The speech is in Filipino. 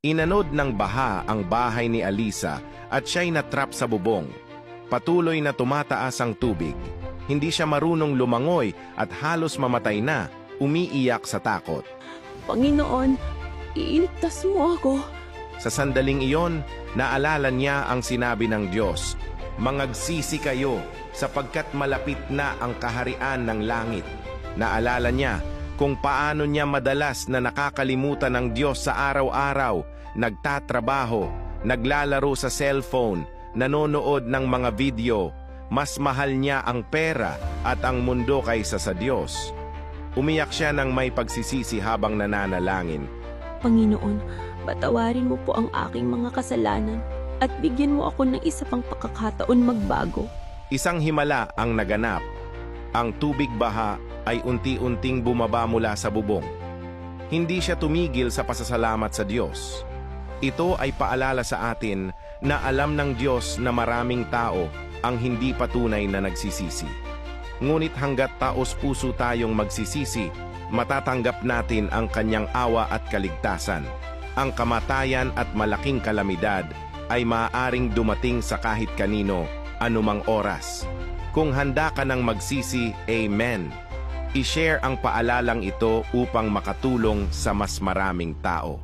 Inanod ng baha ang bahay ni Alisa at siya'y natrap sa bubong. Patuloy na tumataas ang tubig. Hindi siya marunong lumangoy at halos mamatay na, umiiyak sa takot. Panginoon, iiligtas mo ako. Sa sandaling iyon, naalala niya ang sinabi ng Diyos, Mangagsisi kayo sapagkat malapit na ang kaharian ng langit. Naalala niya kung paano niya madalas na nakakalimutan ng Diyos sa araw-araw, nagtatrabaho, naglalaro sa cellphone, nanonood ng mga video. Mas mahal niya ang pera at ang mundo kaysa sa Diyos. Umiyak siya ng may pagsisisi habang nananalangin. Panginoon, patawarin mo po ang aking mga kasalanan at bigyan mo ako ng isa pang pakakataon magbago. Isang himala ang naganap. Ang tubig baha ay unti-unting bumaba mula sa bubong. Hindi siya tumigil sa pasasalamat sa Diyos. Ito ay paalala sa atin na alam ng Diyos na maraming tao ang hindi patunay na nagsisisi. Ngunit hanggat taos puso tayong magsisisi, matatanggap natin ang kanyang awa at kaligtasan. Ang kamatayan at malaking kalamidad ay maaaring dumating sa kahit kanino, anumang oras. Kung handa ka ng magsisi, Amen. I-share ang paalalang ito upang makatulong sa mas maraming tao.